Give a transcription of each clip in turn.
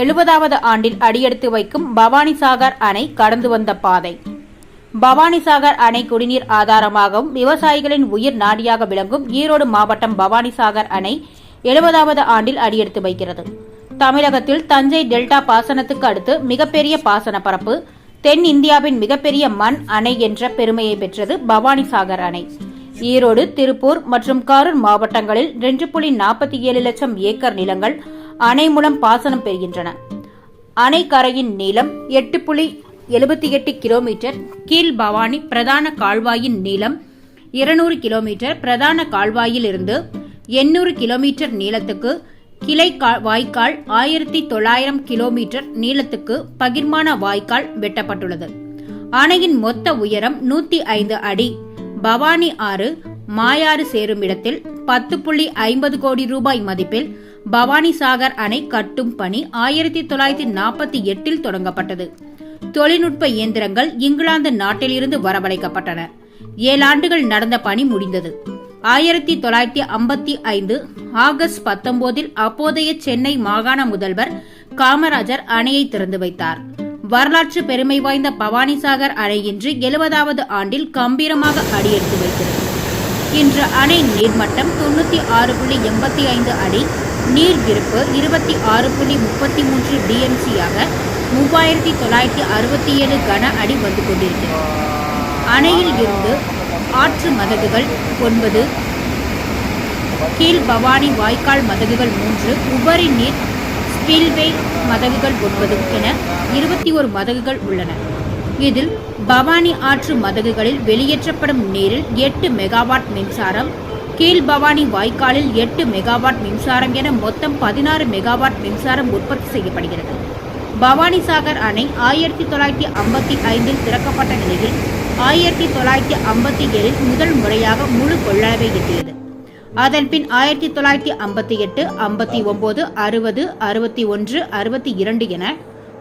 எழுபதாவது ஆண்டில் அடியெடுத்து வைக்கும் பவானிசாகர் அணை கடந்து வந்த பாதை. பவானிசாகர் அணை குடிநீர் ஆதாரமாகவும் விவசாயிகளின் உயிர் நாடியாக விளங்கும் ஈரோடு மாவட்டம் பவானிசாகர் அணை எழுபதாவது ஆண்டில் அடியெடுத்து வைக்கிறது. தமிழகத்தில் தஞ்சை டெல்டா பாசனத்துக்கு அடுத்து மிகப்பெரிய பாசன பரப்பு தென் இந்தியாவின் மிகப்பெரிய மண் அணை என்ற பெருமையை பெற்றது பவானிசாகர் அணை. ஈரோடு திருப்பூர் மற்றும் கரூர் மாவட்டங்களில் ரெண்டு புள்ளி நாற்பத்தி ஏழு லட்சம் ஏக்கர் நிலங்கள் அணை மூலம் பாசனம் பெறுகின்றன. அணை கரையின் நீளம் எட்டு புள்ளி எழுபத்தி எட்டு கிலோமீட்டர். கீழ் பவானி பிரதான கால்வாயின் நீளம் இருநூறு கிலோமீட்டர். பிரதான கால்வாயிலிருந்து எண்ணூறு கிலோமீட்டர் நீளத்துக்கு கிளை கா- வாய்க்கால் ஆயிரத்தி தொள்ளாயிரம் கிலோமீட்டர் நீளத்துக்கு பகிர்மான வாய்க்கால் வெட்டப்பட்டுள்ளது. அணையின் மொத்த உயரம் நூத்தி ஐந்து அடி. பவானி ஆறு மாயாறு சேரும் இடத்தில் பத்து புள்ளி ஐம்பது கோடி ரூபாய் மதிப்பில் பவானி சாகர் அணை கட்டும் பணி ஆயிரத்தி தொள்ளாயிரத்தி நாற்பத்தி எட்டில் தொடங்கப்பட்டது. தொழில்நுட்ப இயந்திரங்கள் இங்கிலாந்து நாட்டிலிருந்து வரவழைக்கப்பட்டன. ஏழாண்டுகள் நடந்த பணி முடிந்தது. ஆயிரத்தி தொள்ளாயிரத்தி ஐம்பத்தி ஐந்து ஆகஸ்ட் பத்தொன்பதில் அப்போதைய சென்னை மாகாண முதல்வர் காமராஜர் அணையை திறந்து வைத்தார். வரலாற்று பெருமை வாய்ந்த பவானிசாகர் அணை இன்று எழுபதாவது ஆண்டில் கம்பீரமாக அடியெடுத்து வைக்கிறது இன்று அணை நீர்மட்டம் தொண்ணூத்தி ஆறு புள்ளி எண்பத்தி ஐந்து அடி நீர் இருப்பு இருபத்தி ஆறு புள்ளி முப்பத்தி மூன்று டிஎம்சியாக மூவாயிரத்தி தொள்ளாயிரத்தி அறுபத்தி ஏழு கன அடி வந்து கொண்டிருக்கிறது. அணையில் இருந்து ஆற்று மதகுகள் ஒன்பது கீழ் பவானி வாய்க்கால் மதகுகள் மூன்று உபரி நீர் ஸ்பில்வே மதகுகள் ஒன்பது என இருபத்தி ஒரு மதகுகள் உள்ளன. இதில் பவானி ஆற்று மதகுகளில் வெளியேற்றப்படும் நீரில் எட்டு மெகாவாட் மின்சாரம் கீழ்பவானி வாய்க்காலில் எட்டு மெகாவாட் மின்சாரம் என மொத்தம் பதினாறு மெகாவாட் மின்சாரம் உற்பத்தி செய்யப்படுகிறது. பவானி சாகர் அணை ஆயிரத்தி தொள்ளாயிரத்தி ஐம்பத்தி ஐந்தில் திறக்கப்பட்ட நிலையில் ஆயிரத்தி தொள்ளாயிரத்தி ஐம்பத்தி ஏழில் முதல் முறையாக முழு கொள்ளளவை எட்டியது. அதன் பின் ஆயிரத்தி தொள்ளாயிரத்தி ஐம்பத்தி எட்டு ஐம்பத்தி ஒன்பது அறுபது அறுபத்தி ஒன்று அறுபத்தி இரண்டு என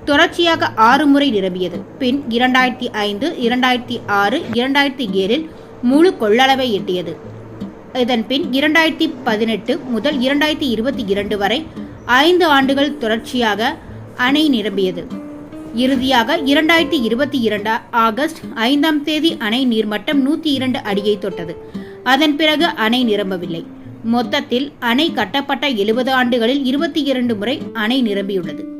தொடர்ச்சியாக ஆறு முறை நிரம்பியது. பின் இரண்டாயிரத்தி ஐந்து இரண்டாயிரத்தி ஆறு இரண்டாயிரத்தி ஏழில் முழு கொள்ளளவை எட்டியது. இதன் பின் இரண்டாயிரத்தி பதினெட்டு முதல் இரண்டாயிரத்தி இருபத்தி இரண்டு வரை ஐந்து ஆண்டுகள் தொடர்ச்சியாக அணை நிரம்பியது. இறுதியாக இரண்டாயிரத்தி இருபத்தி இரண்டு ஆகஸ்ட் ஐந்தாம் தேதி அணை நீர்மட்டம் நூத்தி இரண்டு அடியை தொட்டது. அதன் பிறகு அணை நிரம்பவில்லை. மொத்தத்தில் அணை கட்டப்பட்ட எழுபது ஆண்டுகளில் இருபத்தி இரண்டு முறை அணை நிரம்பியுள்ளது.